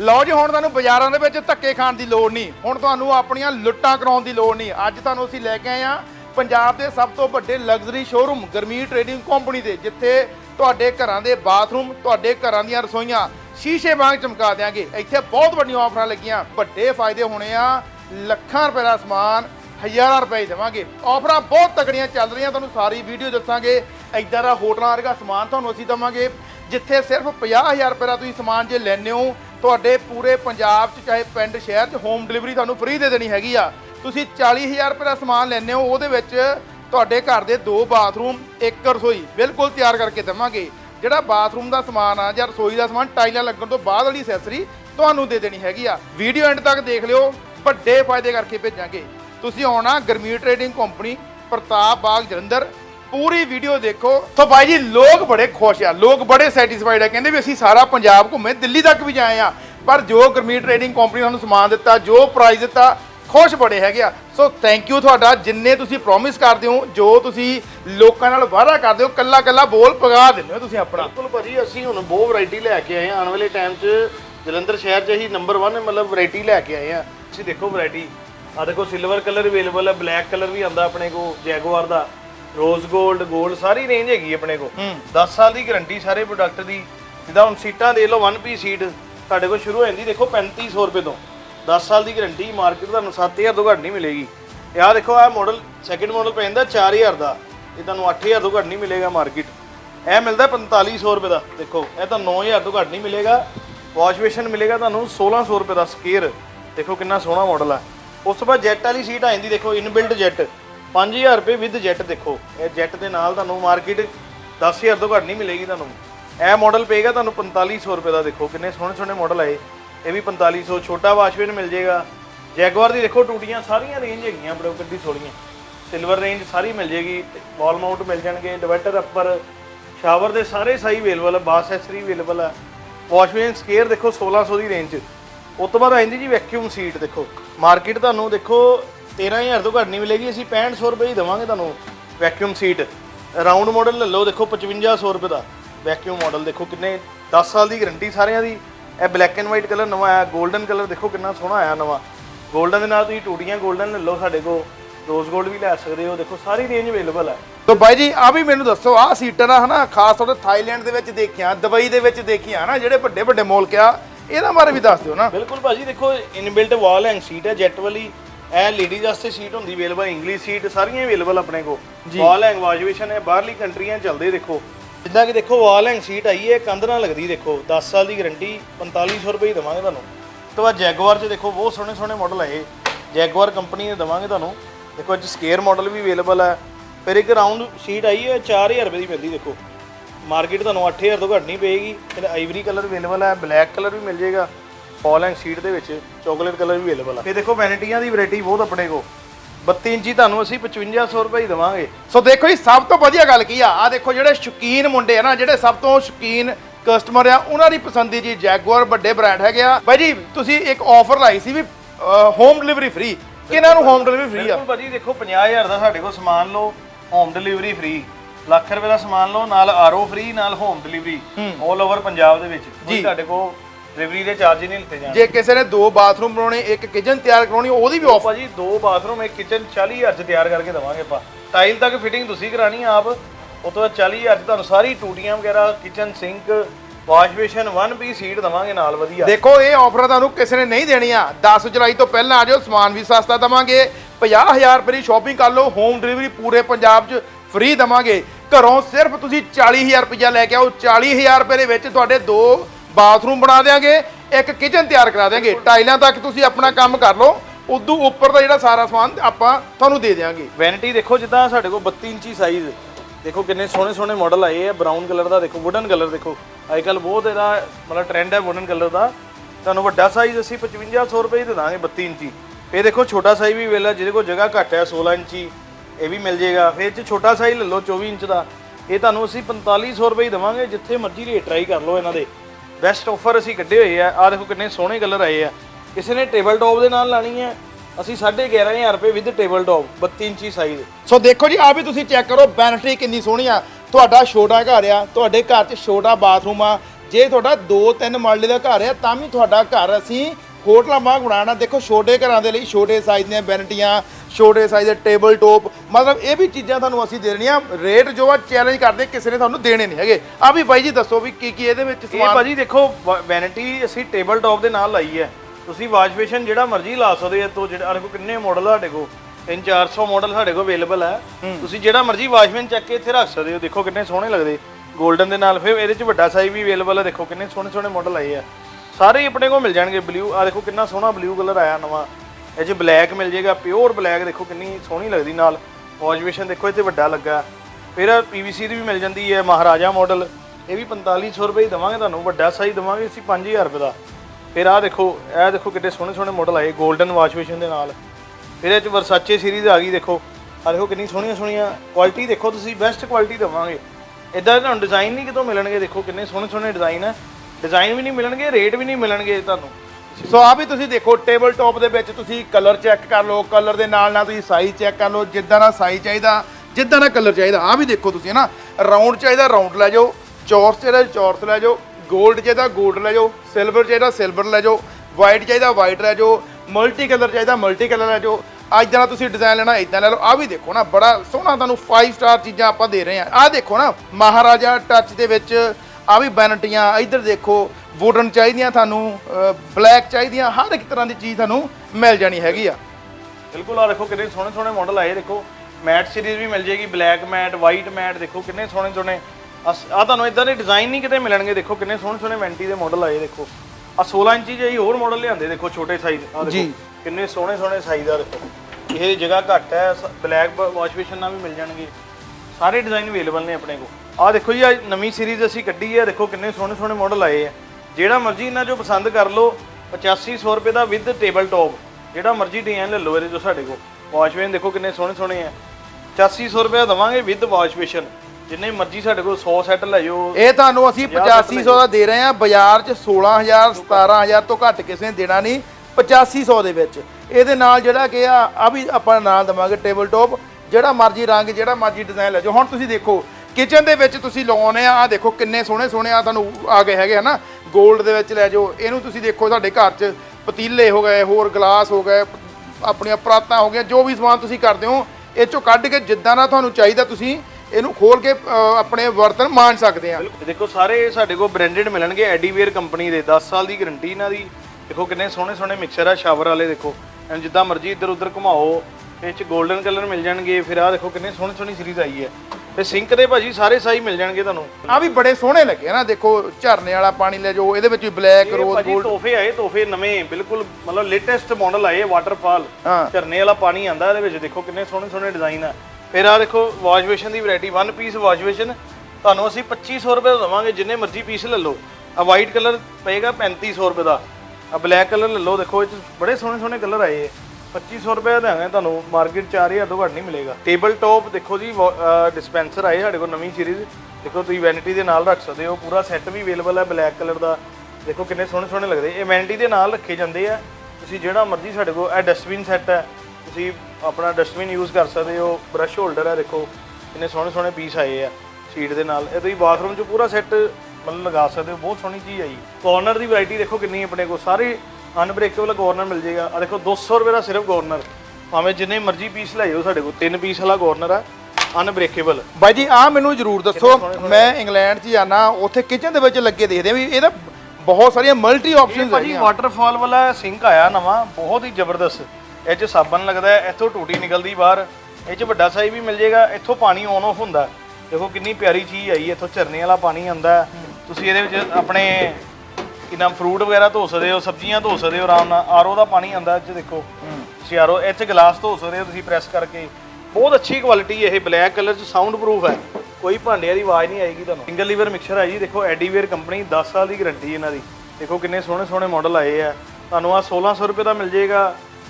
ਲਓ ਜੀ ਹੁਣ ਤੁਹਾਨੂੰ ਬਾਜ਼ਾਰਾਂ ਦੇ ਵਿੱਚ ਧੱਕੇ ਖਾਣ ਦੀ ਲੋੜ ਨਹੀਂ। ਹੁਣ ਤੁਹਾਨੂੰ ਆਪਣੀਆਂ ਲੁੱਟਾਂ ਕਰਾਉਣ ਦੀ ਲੋੜ ਨਹੀਂ। ਅੱਜ ਤੁਹਾਨੂੰ ਅਸੀਂ ਲੈ ਕੇ ਆਏ ਆ ਪੰਜਾਬ ਦੇ ਸਭ ਤੋਂ ਵੱਡੇ luxury showroom Garmi trading company ਦੇ ਜਿੱਥੇ ਤੁਹਾਡੇ ਘਰਾਂ ਦੇ ਬਾਥਰੂਮ ਤੁਹਾਡੇ ਘਰਾਂ ਦੀਆਂ ਰਸੋਈਆਂ ਸ਼ੀਸ਼ੇ ਵਾਂਗ ਚਮਕਾ ਦਿਆਂਗੇ। ਇੱਥੇ ਬਹੁਤ ਵੱਡੀਆਂ ਆਫਰਾਂ ਲੱਗੀਆਂ। ਵੱਡੇ ਫਾਇਦੇ ਹੋਣੇ ਆ। ਲੱਖਾਂ ਰੁਪਏ ਦਾ ਸਮਾਨ, ਹਜ਼ਾਰਾਂ ਰੁਪਏ ਹੀ ਦੇਵਾਂਗੇ। ਆਫਰਾਂ ਬਹੁਤ ਤਕੜੀਆਂ ਚੱਲ ਰਹੀਆਂ। ਤੁਹਾਨੂੰ ਸਾਰੀ ਵੀਡੀਓ ਦੱਸਾਂਗੇ। ਐਦਾਂ ਦਾ ਹੋਟਲਾਂ ਵਰਗਾ ਸਮਾਨ ਤੁਹਾਨੂੰ ਅਸੀਂ ਦਵਾਂਗੇ। ਜਿੱਥੇ ਸਿਰਫ 50000 ਰੁਪਏ ਦਾ ਤੁਸੀਂ ਸਮਾਨ ਜੇ ਲੈਣੇ ਹੋ, ਤੁਹਾਡੇ ਪੂਰੇ ਪੰਜਾਬ 'ਚ, ਚਾਹੇ ਪਿੰਡ, ਸ਼ਹਿਰ 'ਚ ਹੋਮ ਡਿਲੀਵਰੀ ਤੁਹਾਨੂੰ ਫ੍ਰੀ ਦੇ ਦੇਣੀ ਹੈਗੀ ਆ। ਤੁਸੀਂ 40000 ਰੁਪਏ ਦਾ ਸਮਾਨ ਲੈਣੇ ਹੋ, ਉਹਦੇ ਵਿੱਚ ਤੁਹਾਡੇ ਘਰ ਦੇ ਦੋ ਬਾਥਰੂਮ, ਇੱਕ ਰਸੋਈ ਬਿਲਕੁਲ ਤਿਆਰ ਕਰਕੇ ਦੇਵਾਂਗੇ। ਜਿਹੜਾ ਬਾਥਰੂਮ ਦਾ ਸਮਾਨ ਆ ਜਾਂ ਰਸੋਈ ਦਾ ਸਮਾਨ, ਟਾਈਲਾਂ ਲੱਗਣ ਤੋਂ ਬਾਅਦ ਵਾਲੀ ਅਸੈਸਰੀ ਤੁਹਾਨੂੰ ਦੇ ਦੇਣੀ ਹੈਗੀ ਆ। ਵੀਡੀਓ ਐਂਡ ਤੱਕ ਦੇਖ ਲਿਓ, ਵੱਡੇ ਫਾਇਦੇ ਕਰਕੇ ਭੇਜਾਂਗੇ। ਤੁਸੀਂ ਆਉਣਾ ਗਰਮੀ ਟ੍ਰੇਡਿੰਗ ਕੰਪਨੀ ਪ੍ਰਤਾਪ ਬਾਗ, ਜਲੰਧਰ। ਪੂਰੀ ਵੀਡੀਓ ਦੇਖੋ। ਤਾਂ ਬਾਈ ਜੀ, ਲੋਕ ਬੜੇ ਖੁਸ਼ ਆ। ਲੋਕ ਬੜੇ ਸੈਟੀਸਫਾਈਡ ਆ। ਕਹਿੰਦੇ ਵੀ ਅਸੀਂ ਸਾਰਾ ਪੰਜਾਬ ਘੁੰਮੇ, ਦਿੱਲੀ ਤੱਕ ਵੀ ਜਾਏ ਆ। ਪਰ ਜੋ ਗਰਮੀ ਟ੍ਰੇਡਿੰਗ ਕੰਪਨੀ ਸਾਨੂੰ ਸਮਾਨ ਦਿੱਤਾ, ਜੋ ਪ੍ਰਾਈਜ਼ ਦਿੱਤਾ ਖੁਸ਼ ਬੜੇ ਹੈਗੇ ਆ। ਸੋ ਥੈਂਕ ਯੂ ਤੁਹਾਡਾ। ਜਿੰਨੇ ਤੁਸੀਂ ਪ੍ਰੋਮਿਸ ਕਰਦੇ ਹੋ ਜੋ ਤੁਸੀਂ ਲੋਕਾਂ ਨਾਲ ਵਾਅਦਾ ਕਰਦੇ ਹੋ ਕੱਲਾ ਕੱਲਾ ਬੋਲ ਪਗਾ ਦਿੰਦੇ ਹੋ ਤੁਸੀਂ ਆਪਣਾ। ਬਿਲਕੁਲ ਭਾਜੀ ਅਸੀਂ ਹੁਣ ਬਹੁਤ ਵੈਰਾਈਟੀ ਲੈ ਕੇ ਆਏ ਹਾਂ। ਆਉਣ ਵਾਲੇ ਟਾਈਮ 'ਚ ਜਲੰਧਰ ਸ਼ਹਿਰ 'ਚ ਹੀ ਨੰਬਰ 1 ਮਤਲਬ ਵੈਰਾਈਟੀ ਲੈ ਕੇ ਆਏ ਹਾਂ। ਤੁਸੀਂ ਦੇਖੋ ਵੈਰਾਈਟੀ ਆ ਦੇਖੋ ਸਿਲਵਰ ਕਲਰ ਅਵੇਲੇਬਲ ਹੈ ਬਲੈਕ ਕਲਰ ਵੀ ਆਂਦਾ ਆਪਣੇ ਕੋ ਜੈਗੁਆਰ ਦਾ। ਰੋਜ਼ 골ਡ 골ਡ ਸਾਰੀ ਰੇਂਜ ਹੈਗੀ ਆਪਣੇ ਕੋ 10 ਸਾਲ ਦੀ ਗਾਰੰਟੀ ਸਾਰੇ ਪ੍ਰੋਡਕਟ ਦੀ। ਜਿੱਦਾਂ ਹੁਣ ਸੀਟਾਂ ਦੇ ਲਓ 1 ਪੀ ਸੀਟ ਤੁਹਾਡੇ ਕੋਲ ਸ਼ੁਰੂ ਹੋ ਜਾਂਦੀ ਦੇਖੋ 3500 ਰੁਪਏ ਤੋਂ। 10 ਸਾਲ ਦੀ ਗਾਰੰਟੀ ਮਾਰਕੀਟ ਤੁਹਾਨੂੰ 7000 ਤੋਂ ਘੱਟ ਨਹੀਂ ਮਿਲੇਗੀ। ਇਹ ਆ ਦੇਖੋ ਆ ਮਾਡਲ ਸੈਕਿੰਡ ਮਾਡਲ ਪੈਂਦਾ ਜਾਂਦਾ 4000 ਦਾ। ਇਹ ਤੁਹਾਨੂੰ 8000 ਤੋਂ ਘੱਟ ਨਹੀਂ ਮਿਲੇਗਾ ਮਾਰਕੀਟ ਇਹ ਮਿਲਦਾ 4500 ਰੁਪਏ ਦਾ, ਦੇਖੋ, ਇਹ ਤਾਂ 9000 ਤੋਂ ਘੱਟ ਨਹੀਂ ਮਿਲੇਗਾ। ਵਾਸ਼ ਬੇਸ਼ਨ ਮਿਲੇਗਾ ਤੁਹਾਨੂੰ 1600 ਰੁਪਏ ਦਾ ਸਕੇਅਰ। ਦੇਖੋ ਕਿੰਨਾ ਸੋਹਣਾ ਮਾਡਲ ਹੈ ਉਸ ਤੋਂ ਬਾਅਦ ਜੈਟ ਵਾਲੀ ਸੀਟ ਆ ਜਾਂਦੀ, ਦੇਖੋ ਇਨਬਿਲਟ ਜੈਟ 5000 ਰੁਪਏ ਵਿਦ ਜੈਟ ਦੇਖੋ। ਇਹ ਜੈਟ ਦੇ ਨਾਲ ਤੁਹਾਨੂੰ ਮਾਰਕੀਟ 10000 ਤੋਂ ਘੱਟ ਨਹੀਂ ਮਿਲੇਗੀ ਤੁਹਾਨੂੰ। ਇਹ ਮਾਡਲ ਪਏਗਾ ਤੁਹਾਨੂੰ 4500 ਰੁਪਏ ਦਾ, ਦੇਖੋ, ਕਿੰਨੇ ਸੋਹਣੇ ਸੋਹਣੇ ਮਾਡਲ ਆਏ ਇਹ ਵੀ 4500 ਛੋਟਾ ਵਾਸ਼ਵੇਨ ਮਿਲ ਜਾਏਗਾ ਜੈਗਵਾਰ ਦੀ ਦੇਖੋ ਟੂਟੀਆਂ ਸਾਰੀਆਂ ਰੇਂਜ ਹੈਗੀਆਂ, ਬੜੋ ਗੱਡੀ ਕਿੰਨੀ ਸਿਲਵਰ ਰੇਂਜ ਸਾਰੀ ਮਿਲ ਜੇਗੀ ਵਾਲ ਮਾਊਂਟ ਮਿਲ ਜਾਣਗੇ ਡਿਵਾਈਡਰ ਅੱਪਰ ਸ਼ਾਵਰ ਦੇ ਸਾਰੇ ਸਾਈ ਅਵੇਲੇਬਲ ਹੈ ਬਾਸ ਐਸਰੀ ਅਵੇਲੇਬਲ ਆ। ਵਾਸ਼ਵੇਨ ਸਕੇਅਰ ਦੇਖੋ 1600 ਦੀ ਰੇਂਜ 'ਚ ਉਸ ਤੋਂ ਬਾਅਦ ਆਉਂਦੀ ਜੀ ਵੈਕਿਊਮ ਸੀਟ ਦੇਖੋ। ਮਾਰਕੀਟ ਤੁਹਾਨੂੰ ਦੇਖੋ 13000 ਤੋਂ ਘੱਟ ਨਹੀਂ ਮਿਲੇਗੀ, ਅਸੀਂ 6500 ਰੁਪਏ ਹੀ ਦੇਵਾਂਗੇ ਤੁਹਾਨੂੰ ਵੈਕਿਊਮ ਸੀਟ ਰਾਉਂਡ ਮਾਡਲ ਲੈ ਲਓ ਦੇਖੋ 5500 ਰੁਪਏ ਦਾ। ਵੈਕਿਊਮ ਮਾਡਲ ਦੇਖੋ ਕਿੰਨੇ 10 ਸਾਲ ਦੀ ਗਾਰੰਟੀ ਸਾਰਿਆਂ ਦੀ। ਇਹ ਬਲੈਕ ਐਂਡ ਵਾਈਟ ਕਲਰ ਨਵਾਂ ਆਇਆ 골ਡਨ ਕਲਰ ਦੇਖੋ ਕਿੰਨਾ ਸੋਹਣਾ ਆਇਆ ਨਵਾਂ। 골ਡਨ ਦੇ ਨਾਲ ਤੁਸੀਂ ਟੂਟੀਆਂ 골ਡਨ ਲੈ ਲਓ ਸਾਡੇ ਕੋਲ ਰੋਜ਼ 골ਡ ਵੀ ਲੈ ਸਕਦੇ ਹੋ ਦੇਖੋ ਸਾਰੀ ਰੇਂਜ ਅਵੇਲੇਬਲ ਹੈ ਤੋ ਬਾਈ ਜੀ ਆ ਵੀ ਮੈਨੂੰ ਦੱਸੋ ਆ ਸੀਟਾਂ ਨਾ ਹਨਾ ਖਾਸ ਤੌਰ ਤੇ ਥਾਈਲੈਂਡ ਦੇ ਵਿੱਚ ਦੇਖਿਆ ਦੁਬਈ ਦੇ ਵਿੱਚ ਦੇਖਿਆ ਨਾ ਜਿਹੜੇ ਵੱਡੇ ਵੱਡੇ ਮੋਲਕ ਆ ਇਹਨਾਂ ਬਾਰੇ ਵੀ ਦੱਸ ਦਿਓ ਨਾ। ਬਿਲਕੁਲ ਭਾਜੀ ਦੇਖੋ ਇਨਬਿਲਟ ਵਾਲ ਹੈਂਗ ਸੀਟ ਹੈ ਜੈਟ ਵਾਲੀ। ਇਹ ਲੇਡੀਜ਼ ਵਾਸਤੇ ਸੀਟ ਹੁੰਦੀ ਅਵੇਲੇਬਲ ਇੰਗਲਿਸ਼ ਸੀਟ ਸਾਰੀਆਂ ਅਵੇਲੇਬਲ ਆਪਣੇ ਕੋਲ। ਵਾਲ ਹੈਂਗ ਵਾਸ਼ਵੇਸ਼ਨ ਹੈ ਬਾਹਰਲੀ ਕੰਟਰੀਆਂ ਚੱਲਦੇ ਦੇਖੋ। ਜਿੱਦਾਂ ਕਿ ਦੇਖੋ ਵਾਲ ਹੈਂਗ ਸੀਟ ਆਈ ਹੈ, ਕੰਧ ਨਾਲ ਲੱਗਦੀ ਦੇਖੋ। 10 ਸਾਲ ਦੀ ਗਾਰੰਟੀ 4500 ਰੁਪਏ ਹੀ ਦੇਵਾਂਗੇ ਤੁਹਾਨੂੰ। ਤੋਂ ਬਾਅਦ ਜੈਗੁਆਰ 'ਚ ਦੇਖੋ, ਬਹੁਤ ਸੋਹਣੇ ਸੋਹਣੇ ਮਾਡਲ ਆਏ। ਜੈਗੁਆਰ ਕੰਪਨੀ ਦੇ ਦੇਵਾਂਗੇ ਤੁਹਾਨੂੰ। ਦੇਖੋ, ਅੱਜ ਸਕੇਅਰ ਮਾਡਲ ਵੀ ਅਵੇਲੇਬਲ ਹੈ ਫਿਰ ਇੱਕ ਰਾਉਂਡ ਸੀਟ ਆਈ ਹੈ 4000 ਰੁਪਏ ਦੀ ਮਿਲਦੀ ਦੇਖੋ। ਮਾਰਕੀਟ ਤੁਹਾਨੂੰ 8000 ਤੋਂ ਘੱਟ ਨਹੀਂ ਪਏਗੀ। ਫਿਰ ਆਈਵਰੀ ਕਲਰ ਅਵੇਲੇਬਲ ਹੈ ਬਲੈਕ ਕਲਰ ਵੀ ਮਿਲ ਜਾਏਗਾ। ਫਾਲ ਐਂਡ ਸੀਟ ਦੇ ਵਿੱਚ ਚਾਕਲੇਟ ਕਲਰ ਵੀ ਅਵੇਲੇਬਲ ਹੈ ਫਿਰ ਦੇਖੋ ਵੈਨਿਟੀਆਂ ਦੀ ਵੈਰਾਈਟੀ ਬਹੁਤ ਆਪਣੇ ਕੋ 32 ਇੰਚੀ ਤੁਹਾਨੂੰ ਅਸੀਂ 5500 ਰੁਪਏ ਹੀ ਦੇਵਾਂਗੇ। ਸੋ ਦੇਖੋ ਜੀ ਸਭ ਤੋਂ ਵਧੀਆ ਗੱਲ ਕੀ ਆ? ਆ ਦੇਖੋ ਜਿਹੜੇ ਸ਼ੌਕੀਨ ਮੁੰਡੇ ਆ ਨਾ ਜਿਹੜੇ ਸਭ ਤੋਂ ਸ਼ੌਕੀਨ ਕਸਟਮਰ ਆ ਉਹਨਾਂ ਦੀ ਪਸੰਦੀ ਜੀ ਜੈਗੁਆਰ ਵੱਡੇ ਬ੍ਰਾਂਡ ਹੈਗੇ ਆ। ਬਾਈ ਜੀ ਤੁਸੀਂ ਇੱਕ ਆਫਰ ਲਾਈ ਸੀ ਵੀ ਹੋਮ ਡਿਲੀਵਰੀ ਫ੍ਰੀ ਕਿਹਨਾਂ ਨੂੰ ਹੋਮ ਡਿਲੀਵਰੀ ਫ੍ਰੀ ਆ? ਬਿਲਕੁਲ ਭਾਜੀ ਦੇਖੋ 50000 ਦਾ ਸਾਡੇ ਕੋਲ ਸਮਾਨ ਲਓ ਹੋਮ ਡਿਲੀਵਰੀ ਫ੍ਰੀ ਲੱਖ ਰੁਪਏ ਦਾ ਸਮਾਨ ਲਓ ਨਾਲ ਆਰਓ ਫ੍ਰੀ ਨਾਲ ਹੋਮ ਡਿਲੀਵਰੀ 올 ਓਵਰ ਪੰਜਾਬ ਦੇ ਵਿੱਚ। ਕੋਈ ਤੁਹਾਡੇ ਕੋਲ ਡਿਲੀਵਰੀ ਦੇ ਚਾਰਜ ਨਹੀਂ ਲਿੱਤੇ ਜਾਣਗੇ। ਜੇ ਕਿਸੇ ਨੇ ਦੋ ਬਾਥਰੂਮ ਬਣਾਉਣੇ ਇੱਕ ਕਿਚਨ ਤਿਆਰ ਕਰਾਉਣੀ ਉਹਦੀ ਵੀ ਆਫਰ ਭਾਜੀ ਦੋ ਬਾਥਰੂਮ ਇੱਕ ਕਿਚਨ 40000 ਚ ਤਿਆਰ ਕਰਕੇ ਦਵਾਂਗੇ ਆਪਾਂ। ਟਾਈਲ ਤੱਕ ਫਿਟਿੰਗ ਤੁਸੀਂ ਕਰਾਣੀ ਆ ਆਪ ਉਹ ਤੋਂ ਬਾਅਦ 40000 ਚ ਤੁਹਾਨੂੰ ਸਾਰੀ ਟੂਟੀਆਂ ਵਗੈਰਾ kitchen sink wash basin 1 piece seat ਦਵਾਂਗੇ ਨਾਲ ਵਧੀਆ। ਦੇਖੋ ਇਹ ਆਫਰ ਤੁਹਾਨੂੰ ਕਿਸੇ ਨੇ ਨਹੀਂ ਦੇਣੀਆਂ। 10 ਜੁਲਾਈ ਤੋਂ ਪਹਿਲਾਂ ਆ ਜਾਓ ਸਮਾਨ ਵੀ ਸਸਤਾ ਦਵਾਂਗੇ। 50000 ਰੁਪਏ ਦੀ ਸ਼ਾਪਿੰਗ ਕਰ ਲਓ ਹੋਮ ਡਿਲੀਵਰੀ ਪੂਰੇ ਪੰਜਾਬ 'ਚ ਫ੍ਰੀ ਦਵਾਂਗੇ। ਘਰੋਂ ਸਿਰਫ ਤੁਸੀਂ 40000 ਰੁਪਇਆ ਲੈ ਕੇ ਆਓ। 40000 ਰੁਪਏ ਦੇ ਵਿੱਚ ਤੁਹਾਡੇ ਦੋ ਬਾਥਰੂਮ ਬਣਾ ਦੇਾਂਗੇ ਇੱਕ ਕਿਚਨ ਤਿਆਰ ਕਰਾ ਦੇਾਂਗੇ ਟਾਈਲਾਂ ਤੱਕ ਤੁਸੀਂ ਆਪਣਾ ਕੰਮ ਕਰ ਲਓ, ਉਦੋਂ ਉੱਪਰ ਦਾ ਜਿਹੜਾ ਸਾਰਾ ਸਮਾਨ ਆਪਾਂ ਤੁਹਾਨੂੰ ਦੇ ਦੇਾਂਗੇ ਵੈਨਿਟੀ ਦੇਖੋ, ਜਿੱਦਾਂ ਸਾਡੇ ਕੋਲ 32 ਇੰਚੀ ਸਾਈਜ਼ ਦੇਖੋ ਕਿੰਨੇ ਸੋਹਣੇ ਸੋਹਣੇ ਮਾਡਲ ਆਏ ਆ ਬਰਾਊਨ ਕਲਰ ਦਾ ਦੇਖੋ ਵੁਡਨ ਕਲਰ ਦੇਖੋ। ਅੱਜ ਕੱਲ ਬਹੁਤ ਇਹਦਾ, ਮਤਲਬ ਟ੍ਰੈਂਡ ਹੈ ਵੁਡਨ ਕਲਰ ਦਾ। ਤੁਹਾਨੂੰ ਵੱਡਾ ਸਾਈਜ਼ ਅਸੀਂ 5500 ਰੁਪਏ ਦੇ ਦਾਂਗੇ 32 ਇੰਚੀ। ਇਹ ਦੇਖੋ, ਛੋਟਾ ਸਾਈਜ਼ ਵੀ ਵੇਲਾ, ਜਿਹਦੇ ਕੋਲ ਜਗ੍ਹਾ ਘੱਟ ਹੈ 16 ਇੰਚੀ, ਇਹ ਵੀ ਮਿਲ ਜੇਗਾ ਫਿਰ ਚ ਛੋਟਾ ਸਾਈਜ਼ ਲੈ ਲਓ 24 ਇੰਚ ਦਾ। ਇਹ ਤੁਹਾਨੂੰ ਅਸੀਂ 4500 ਰੁਪਏ ਹੀ ਦੇਵਾਂਗੇ, ਜਿੱਥੇ ਮਰਜ਼ੀ ਰੇਟ ਟਰਾਈ ਕਰ ਲਓ ਇਹਨਾਂ ਦੇ। ਬੈਸਟ ਆਫਰ ਅਸੀਂ ਕੱਢੇ ਹੋਏ ਆ। ਆ ਦੇਖੋ ਕਿੰਨੇ ਸੋਹਣੇ ਕਲਰ ਆਏ ਆ। ਕਿਸੇ ਨੇ ਟੇਬਲ ਟੌਪ ਦੇ ਨਾਲ ਲਾਣੀ ਹੈ ਅਸੀਂ 11500 ਰੁਪਏ ਵਿਦ ਟੇਬਲ ਟੌਪ 32 ਇੰਚੀ ਸਾਈਜ਼ ਸੋ ਦੇਖੋ ਜੀ ਆ ਵੀ ਤੁਸੀਂ ਚੈੱਕ ਕਰੋ ਬੈਨਟਰੀ ਕਿੰਨੀ ਸੋਹਣੀ ਆ। ਤੁਹਾਡਾ ਛੋਟਾ ਘਰ ਆ, ਤੁਹਾਡੇ ਘਰ 'ਚ ਛੋਟਾ ਬਾਥਰੂਮ ਆ। ਜੇ ਤੁਹਾਡਾ 2-3 ਮਰਲੇ ਦਾ ਘਰ ਆ, ਤਾਂ ਵੀ ਤੁਹਾਡਾ ਘਰ ਅਸੀਂ ਹੋਟਲਾਂ ਵਾਂਗ ਬਣਾਉਣਾ। ਦੇਖੋ ਛੋਟੇ ਘਰਾਂ ਦੇ ਲਈ ਛੋਟੇ ਸਾਈਜ਼ ਦੀਆਂ ਬੈਨਟੀਆਂ ਛੋਟੇ ਸਾਈਜ਼ ਦੇ ਟੇਬਲ ਟੋਪ ਮਤਲਬ ਇਹ ਵੀ ਚੀਜ਼ਾਂ ਤੁਹਾਨੂੰ ਅਸੀਂ ਦੇ ਦੇਣੀਆਂ ਰੇਟ ਜੋ ਆ ਚੈਲੰਜ ਕਰਦੇ ਕਿਸੇ ਨੇ ਤੁਹਾਨੂੰ ਦੇਣੇ ਨਹੀਂ ਹੈਗੇ। ਆ ਵੀ ਬਾਈ ਜੀ ਦੱਸੋ ਵੀ ਕੀ ਕੀ ਇਹਦੇ ਵਿੱਚ ਇਹ ਸਮਾਨ ਭਾਜੀ ਦੇਖੋ ਵੈਨਿਟੀ ਅਸੀਂ ਟੇਬਲ ਟੌਪ ਦੇ ਨਾਲ ਲਾਈ ਹੈ। ਤੁਸੀਂ ਵਾਸ਼ ਬੇਸ਼ਨ ਜਿਹੜਾ ਮਰਜ਼ੀ ਲਾ ਸਕਦੇ ਆ ਤੋਂ ਜਿਹੜਾ ਦੇਖੋ ਕਿੰਨੇ ਮਾਡਲ ਸਾਡੇ ਕੋਲ? 3-400 ਮਾਡਲ ਸਾਡੇ ਕੋਲ ਅਵੇਲੇਬਲ ਹੈ। ਤੁਸੀਂ ਜਿਹੜਾ ਮਰਜ਼ੀ ਵਾਸ਼ਮੈਨ ਚੱਕ ਕੇ ਇੱਥੇ ਰੱਖ ਸਕਦੇ ਹੋ। ਦੇਖੋ ਕਿੰਨੇ ਸੋਹਣੇ ਲੱਗਦੇ। 골ਡਨ ਦੇ ਨਾਲ ਫਿਰ ਇਹਦੇ ਚ ਵੱਡਾ ਸਾਈਜ਼ ਵੀ ਅਵੇਲੇਬਲ ਹੈ ਦੇਖੋ ਕਿੰਨੇ ਸੋਹਣੇ ਸੋਹਣੇ ਮਾਡਲ ਆਏ ਆ। ਸਾਰੇ ਹੀ ਆਪਣੇ ਕੋਲ ਮਿਲ ਜਾਣਗੇ। ਬਲੂ ਆ ਦੇਖੋ ਕਿੰਨਾ ਸੋਹਣਾ ਬਲੂ ਕਲਰ ਆਇਆ ਨਵਾਂ। ਇਹ ਚ ਬਲੈਕ ਮਿਲ ਜੇਗਾ ਪਿਓਰ ਬਲੈਕ ਦੇਖੋ ਕਿੰਨੀ ਸੋਹਣੀ ਲੱਗਦੀ ਨਾਲ। ਵਾਸ਼ ਬੇਸ਼ਨ ਦੇਖੋ ਇੱਥੇ ਵੱਡਾ ਲੱਗਾ। ਫਿਰ ਪੀਵੀਸੀ ਦੀ ਵੀ ਮਿਲ ਜਾਂਦੀ ਹੈ, ਮਹਾਰਾਜਾ ਮਾਡਲ ਇਹ ਵੀ 4500 ਰੁਪਏ ਹੀ ਦਵਾਂਗੇ ਤੁਹਾਨੂੰ, ਵੱਡਾ ਸਾਈਜ਼ ਦਵਾਂਗੇ ਅਸੀਂ 5000 ਰੁਪਏ ਦਾ। ਫਿਰ ਆਹ ਦੇਖੋ ਇਹ ਦੇਖੋ ਕਿੰਨੇ ਸੋਹਣੇ ਸੋਹਣੇ ਮਾਡਲ ਆਏ 골ਡਨ ਵਾਸ਼ ਬੇਸ਼ਨ ਦੇ ਨਾਲ। ਫਿਰ ਇਹ ਚ ਵਰਸਾਚੇ ਸੀਰੀਜ਼ ਆ ਗਈ, ਦੇਖੋ। ਆ ਦੇਖੋ ਕਿੰਨੀ ਸੋਹਣੀਆਂ ਸੋਹਣੀਆਂ ਕੁਆਲਿਟੀ ਦੇਖੋ ਤੁਸੀਂ ਬੈਸਟ ਕੁਆਲਿਟੀ ਦਵਾਂਗੇ। ਇਦਾਂ ਤੁਹਾਨੂੰ ਡਿਜ਼ਾਈਨ ਨਹੀਂ ਕਿਤੋਂ ਮਿਲਣਗੇ, ਦੇਖੋ ਕਿੰਨੇ ਸੋਹਣੇ ਸੋਹਣੇ ਡਿਜ਼ਾਈਨ ਹੈ ਡਿਜ਼ਾਈਨ ਵੀ ਨਹੀਂ ਮਿਲਣਗੇ ਰੇਟ ਵੀ ਨਹੀਂ ਮਿਲਣਗੇ ਤੁਹਾਨੂੰ। ਸੋ ਆ ਵੀ ਤੁਸੀਂ ਦੇਖੋ ਟੇਬਲ ਟੌਪ ਦੇ ਵਿੱਚ ਤੁਸੀਂ ਕਲਰ ਚੈੱਕ ਕਰ ਲਓ ਕਲਰ ਦੇ ਨਾਲ ਨਾਲ ਤੁਸੀਂ ਸਾਈਜ਼ ਚੈੱਕ ਕਰ ਲਓ, ਜਿੱਦਾਂ ਦਾ ਸਾਈਜ਼ ਚਾਹੀਦਾ, ਜਿੱਦਾਂ ਦਾ ਕਲਰ ਚਾਹੀਦਾ। ਆ ਵੀ ਦੇਖੋ ਤੁਸੀਂ ਨਾ ਰਾਉਂਡ ਚਾਹੀਦਾ ਰਾਉਂਡ ਲੈ ਜਾਓ ਚੌਰਸ ਚਾਹੀਦਾ ਚੌਰਸ ਲੈ ਜਾਓ 골ਡ ਚਾਹੀਦਾ 골ਡ ਲੈ ਜਾਓ ਸਿਲਵਰ ਚਾਹੀਦਾ ਸਿਲਵਰ ਲੈ ਜਾਓ ਵਾਈਟ ਚਾਹੀਦਾ ਵਾਈਟ ਲੈ ਜਾਓ ਮਲਟੀ ਕਲਰ ਚਾਹੀਦਾ ਮਲਟੀ ਕਲਰ ਲੈ ਜਾਓ। ਅੱਜ ਦਾ ਤੁਸੀਂ ਡਿਜ਼ਾਈਨ ਲੈਣਾ ਇਦਾਂ ਲੈ ਲਓ। ਆ ਵੀ ਦੇਖੋ ਨਾ, ਬੜਾ ਸੋਹਣਾ ਤੁਹਾਨੂੰ 5 ਸਟਾਰ ਚੀਜ਼ਾਂ ਆਪਾਂ ਦੇ ਰਹੇ ਆ ਆ ਦੇਖੋ ਨਾ, ਮਹਾਰਾਜਾ ਟੱਚ ਦੇ ਵਿੱਚ ਆ ਵੀ ਬੈਨਟੀਆਂ, ਇੱਧਰ ਦੇਖੋ ਵੁਡਨ ਚਾਹੀਦੀਆਂ ਤੁਹਾਨੂੰ ਬਲੈਕ ਚਾਹੀਦੀਆਂ ਹਰ ਇੱਕ ਤਰ੍ਹਾਂ ਦੀ ਚੀਜ਼ ਤੁਹਾਨੂੰ ਮਿਲ ਜਾਣੀ ਹੈਗੀ ਆ। ਬਿਲਕੁਲ ਆ ਦੇਖੋ ਕਿੰਨੇ ਸੋਹਣੇ ਸੋਹਣੇ ਮਾਡਲ ਆਏ ਦੇਖੋ। ਮੈਟ ਸੀਰੀਜ਼ ਵੀ ਮਿਲ ਜੇਗੀ ਬਲੈਕ ਮੈਟ ਵਾਈਟ ਮੈਟ ਦੇਖੋ ਕਿੰਨੇ ਸੋਹਣੇ ਸੋਹਣੇ। ਆ ਤੁਹਾਨੂੰ ਇਦਾਂ ਦੇ ਡਿਜ਼ਾਈਨ ਨਹੀਂ ਕਿਤੇ ਮਿਲਣਗੇ ਦੇਖੋ ਕਿੰਨੇ ਸੋਹਣੇ ਸੋਹਣੇ ਵੈਂਟੀ ਦੇ ਮਾਡਲ ਆਏ ਦੇਖੋ। ਆ 16 ਇੰਚੀ ਜਿਹੀ ਹੋਰ ਮਾਡਲ ਲਿਆਂਦੇ ਦੇਖੋ ਛੋਟੇ ਸਾਈਜ਼ ਆ ਦੇਖੋ। ਕਿੰਨੇ ਸੋਹਣੇ ਸੋਹਣੇ ਸਾਈਜ਼ ਆ ਦੇਖੋ। ਇਹ ਜਗ੍ਹਾ ਘੱਟ ਹੈ ਬਲੈਕ ਵਾਸ਼ ਬੇਸ਼ਨ ਨਾਲ ਵੀ ਮਿਲ ਜਾਣਗੇ। ਸਾਰੇ ਡਿਜ਼ਾਈਨ ਅਵੇਲੇਬਲ ਨੇ ਆਪਣੇ ਕੋਲ। ਆ ਦੇਖੋ ਜੀ ਆ ਨਵੀਂ ਸੀਰੀਜ਼ ਅਸੀਂ ਕੱਢੀ ਹੈ ਦੇਖੋ ਕਿੰਨੇ ਸੋਹਣੇ ਸੋਹਣੇ ਮਾਡਲ ਆਏ ਆ। ਜਿਹੜਾ ਮਰਜ਼ੀ ਇਹਨਾਂ ਚੋਂ ਪਸੰਦ ਕਰ ਲਓ 8500 ਰੁਪਏ ਦਾ ਵਿਦ ਟੇਬਲ ਟੌਪ ਜਿਹੜਾ ਮਰਜ਼ੀ ਡਿਜ਼ਾਈਨ ਲੈ ਲਓ ਇਹਦੇ ਜੋ ਸਾਡੇ ਕੋਲ। ਵਾਸ਼ ਬੇਸ਼ਨ ਦੇਖੋ ਕਿੰਨੇ ਸੋਹਣੇ ਸੋਹਣੇ ਆ। 8500 ਰੁਪਏ ਦਵਾਂਗੇ ਵਿਦ ਵਾਸ਼ ਬੇਸ਼ਨ ਜਿੰਨੇ ਮਰਜ਼ੀ ਸਾਡੇ ਕੋਲ 100 ਸੈੱਟ ਲੈ ਜਾਓ। ਇਹ ਤੁਹਾਨੂੰ ਅਸੀਂ 8500 ਦਾ ਦੇ ਰਹੇ ਹਾਂ ਬਾਜ਼ਾਰ 'ਚ 16000 17000 ਤੋਂ ਘੱਟ ਕਿਸੇ ਨੇ ਦੇਣਾ ਨਹੀਂ 8500 ਦੇ ਵਿੱਚ। ਇਹਦੇ ਨਾਲ ਜਿਹੜਾ ਕਿ ਆ ਆ ਵੀ ਆਪਾਂ ਨਾਲ ਦਵਾਂਗੇ ਟੇਬਲ ਟੌਪ ਜਿਹੜਾ ਮਰਜ਼ੀ ਰੰਗ ਜਿਹੜਾ ਮਰਜ਼ੀ ਡਿਜ਼ਾਈਨ ਲੈ ਜਾਓ। ਹੁਣ ਤੁਸੀਂ ਦੇਖੋ ਕਿਚਨ ਦੇ ਵਿੱਚ ਤੁਸੀਂ ਲਗਾਉਣੇ ਆ ਆ ਦੇਖੋ ਕਿੰਨੇ ਸੋਹਣੇ ਸੋਹਣੇ ਆ ਤੁਹਾਨੂੰ ਆ ਗਏ ਹੈਗੇ ਹਨਾ। 골ਡ ਦੇ ਵਿੱਚ ਲੈ ਜਾਓ, ਇਹਨੂੰ ਤੁਸੀਂ ਦੇਖੋ ਸਾਡੇ ਘਰ 'ਚ ਪਤੀਲੇ ਹੋ ਗਏ, ਹੋਰ ਗਲਾਸ ਹੋ ਗਏ, ਆਪਣੀਆਂ ਪਰਾਤਾਂ ਹੋ ਗਈਆਂ, ਜੋ ਵੀ ਸਮਾਨ ਤੁਸੀਂ ਕਰਦੇ ਹੋ, ਇਹ ਚੋਂ ਕੱਢ ਕੇ ਜਿੱਦਾਂ ਦਾ ਤੁਹਾਨੂੰ ਚਾਹੀਦਾ ਤੁਸੀਂ ਇਹਨੂੰ ਖੋਲ ਕੇ ਆਪਣੇ ਬਰਤਨ ਮਾਣ ਸਕਦੇ ਆ। ਦੇਖੋ ਸਾਰੇ ਸਾਡੇ ਕੋਲ ਬ੍ਰਾਂਡਡ ਮਿਲਣਗੇ ਐਡੀਵੇਅਰ ਕੰਪਨੀ ਦੇ 10 ਸਾਲ ਦੀ ਗਾਰੰਟੀ ਇਹਨਾਂ ਦੀ। ਦੇਖੋ ਕਿੰਨੇ ਸੋਹਣੇ ਸੋਹਣੇ ਮਿਕਸਰ ਆ ਸ਼ਾਵਰ ਵਾਲੇ ਦੇਖੋ। ਐਂ ਜਿੱਦਾਂ ਮਰਜ਼ੀ ਇੱਧਰ ਉੱਧਰ ਘੁਮਾਓ, ਇਹ ਚ 골ਡਨ ਕਲਰ ਮਿਲ ਜਾਣਗੇ, ਫਿਰ ਆ ਦੇਖੋ ਕਿੰਨੇ ਸੋਹਣੀ ਸੋਹਣੀ ਸੀਰੀਜ਼ ਆਈ ਹੈ। ਤੇ ਸਿੰਕ ਦੇ ਭਾਜੀ ਸਾਰੇ ਸਾਈਜ਼ ਮਿਲ ਜਾਣਗੇ ਤੁਹਾਨੂੰ। ਆ ਵੀ ਬੜੇ ਸੋਹਣੇ ਲੱਗੇ ਨਾ ਦੇਖੋ ਝਰਨੇ ਵਾਲਾ ਪਾਣੀ ਲੈ ਜਾਓ ਇਹਦੇ ਵਿੱਚ ਵੀ ਬਲੈਕ ਇਹ ਰੋਜ਼ ਭਾਜੀ ਤੋਹਫੇ ਆਏ ਤੋਹਫੇ ਨਵੇਂ ਬਿਲਕੁਲ ਮਤਲਬ ਲੇਟੈਸਟ ਮਾਡਲ ਆਏ ਵਾਟਰਫਾਲ ਹਾਂ। ਝਰਨੇ ਵਾਲਾ ਪਾਣੀ ਆਂਦਾ ਇਹਦੇ ਵਿੱਚ ਦੇਖੋ ਕਿੰਨੇ ਸੋਹਣੇ ਸੋਹਣੇ ਡਿਜ਼ਾਈਨ ਆ। ਫਿਰ ਆ ਦੇਖੋ ਵਾਸ਼ ਬੇਸ਼ਨ ਦੀ variety one piece wash basin ਤੁਹਾਨੂੰ ਅਸੀਂ 2500 ਰੁਪਏ ਦਾ ਦਵਾਂਗੇ ਜਿੰਨੇ ਮਰਜ਼ੀ ਪੀਸ ਲੈ ਲਓ। ਆ ਵਾਈਟ ਕਲਰ ਪਏਗਾ 3500 ਰੁਪਏ ਦਾ। ਆ ਬਲੈਕ ਕਲਰ ਲੈ ਲਓ ਦੇਖੋ ਇਹ 'ਚ ਬੜੇ ਸੋਹਣੇ ਸੋਹਣੇ ਕਲਰ ਆਏ ਹੈ 2500 ਰੁਪਏ ਦਾ ਦੇਵਾਂਗੇ ਤੁਹਾਨੂੰ ਮਾਰਕੀਟ 4000 ਤੋਂ ਘੱਟ ਨਹੀਂ ਮਿਲੇਗਾ। ਟੇਬਲ ਟੌਪ ਦੇਖੋ ਜੀ ਡਿਸਪੈਂਸਰ ਆਏ ਸਾਡੇ ਕੋਲ ਨਵੀਂ ਸੀਰੀਜ਼ ਦੇਖੋ ਤੁਸੀਂ ਵੈਨਿਟੀ ਦੇ ਨਾਲ ਰੱਖ ਸਕਦੇ ਹੋ, ਪੂਰਾ ਸੈੱਟ ਵੀ ਅਵੇਲੇਬਲ ਹੈ ਬਲੈਕ ਕਲਰ ਦਾ। ਦੇਖੋ ਕਿੰਨੇ ਸੋਹਣੇ ਸੋਹਣੇ ਲੱਗਦੇ। ਇਹ ਵੈਨਿਟੀ ਦੇ ਨਾਲ ਰੱਖੇ ਜਾਂਦੇ ਆ। ਤੁਸੀਂ ਜਿਹੜਾ ਮਰਜ਼ੀ ਸਾਡੇ ਕੋਲ, ਇਹ ਡਸਟਬਿਨ ਸੈੱਟ ਹੈ। ਤੁਸੀਂ ਆਪਣਾ ਡਸਟਬਿਨ ਯੂਜ਼ ਕਰ ਸਕਦੇ ਹੋ। ਬ੍ਰਸ਼ ਹੋਲਡਰ ਹੈ, ਦੇਖੋ ਕਿੰਨੇ ਸੋਹਣੇ ਸੋਹਣੇ ਪੀਸ ਆਏ ਆ ਸ਼ੀਟ ਦੇ ਨਾਲ। ਇਹ ਤੁਸੀਂ ਬਾਥਰੂਮ 'ਚ ਪੂਰਾ ਸੈੱਟ ਮਤਲਬ ਲਗਾ ਸਕਦੇ ਹੋ। ਬਹੁਤ ਸੋਹਣੀ ਚੀਜ਼ ਆਈ ਕਾਰਨਰ ਦੀ ਵੈਰਾਈਟੀ ਦੇਖੋ ਕਿੰਨੀ ਆਪਣੇ ਕੋਲ। ਸਾਰੇ ਅਨਬ੍ਰੇਕੇਬਲ ਕਾਰਨਰ ਮਿਲ ਜਾਏਗਾ। ਆ ਦੇਖੋ 200 ਰੁਪਏ ਦਾ ਸਿਰਫ ਕਾਰਨਰ ਭਾਵੇਂ ਜਿੰਨੇ ਮਰਜ਼ੀ ਪੀਸ ਲੈ ਜਾਓ ਸਾਡੇ ਕੋਲ ਤਿੰਨ ਪੀਸ ਵਾਲਾ ਕਾਰਨਰ ਆ ਅਨਬ੍ਰੇਕੇਬਲ ਬਾਈ ਜੀ ਆ ਮੈਨੂੰ ਜਰੂਰ ਦੱਸੋ ਮੈਂ ਇੰਗਲੈਂਡ 'ਚ ਜਾਣਾ ਉੱਥੇ ਕਿਚਨ ਦੇ ਵਿੱਚ ਲੱਗੇ ਦੇਖਦੇ ਆ ਵੀ ਇਹਦਾ ਬਹੁਤ ਸਾਰੀਆਂ ਮਲਟੀ ਆਪਸ਼ਨਸ ਭਾਜੀ ਹੈਗੀਆਂ। ਵਾਟਰਫਾਲ ਵਾਲਾ ਸਿੰਕ ਆਇਆ ਨਵਾਂ ਬਹੁਤ ਹੀ ਜ਼ਬਰਦਸਤ। ਇਹ 'ਚ ਸਾਬਣ ਲੱਗਦਾ ਹੈ ਇੱਥੋਂ ਟੂਟੀ ਨਿਕਲਦੀ ਬਾਹਰ। ਇਹ 'ਚ ਵੱਡਾ ਸਾਈਜ਼ ਵੀ ਮਿਲ ਜਾਏਗਾ ਇੱਥੋਂ ਪਾਣੀ ਔਨ ਆਫ ਹੁੰਦਾ। ਦੇਖੋ ਕਿੰਨੀ ਪਿਆਰੀ ਚੀਜ਼ ਆਈ ਇੱਥੋਂ ਝਰਨੇ ਵਾਲਾ ਪਾਣੀ ਆਉਂਦਾ। ਤੁਸੀਂ ਇਹਦੇ ਵਿੱਚ ਆਪਣੇ ਕਿੰਨਾ ਫਰੂਟ ਵਗੈਰਾ ਧੋ ਸਕਦੇ ਹੋ ਸਬਜ਼ੀਆਂ ਧੋ ਸਕਦੇ ਹੋ ਆਰਾਮ ਨਾਲ। ਆਰਓ ਦਾ ਪਾਣੀ ਆਉਂਦਾ ਇਹ 'ਚ ਦੇਖੋ। ਤੁਸੀਂ ਆਰਓ 'ਚ ਗਲਾਸ ਧੋ ਸਕਦੇ ਹੋ ਤੁਸੀਂ ਪ੍ਰੈਸ ਕਰਕੇ। ਬਹੁਤ ਅੱਛੀ ਕੁਆਲਿਟੀ ਇਹ ਬਲੈਕ ਕਲਰ 'ਚ ਸਾਊਂਡ ਪ੍ਰੂਫ ਹੈ। ਕੋਈ ਭਾਂਡਿਆਂ ਦੀ ਆਵਾਜ਼ ਨਹੀਂ ਆਏਗੀ ਤੁਹਾਨੂੰ। ਸਿੰਗਲ ਲੀਵਰ ਮਿਕਸਰ ਹੈ ਜੀ ਦੇਖੋ ਐਡੀਵੇਅਰ ਕੰਪਨੀ 10 ਸਾਲ ਦੀ ਗਾਰੰਟੀ ਇਹਨਾਂ ਦੀ। ਦੇਖੋ ਕਿੰਨੇ ਸੋਹਣੇ ਸੋਹਣੇ ਮਾਡਲ ਆਏ ਆ। ਤੁਹਾਨੂੰ ਆ 1600 ਰੁਪਏ ਦਾ ਮਿਲ ਜਾਏਗਾ।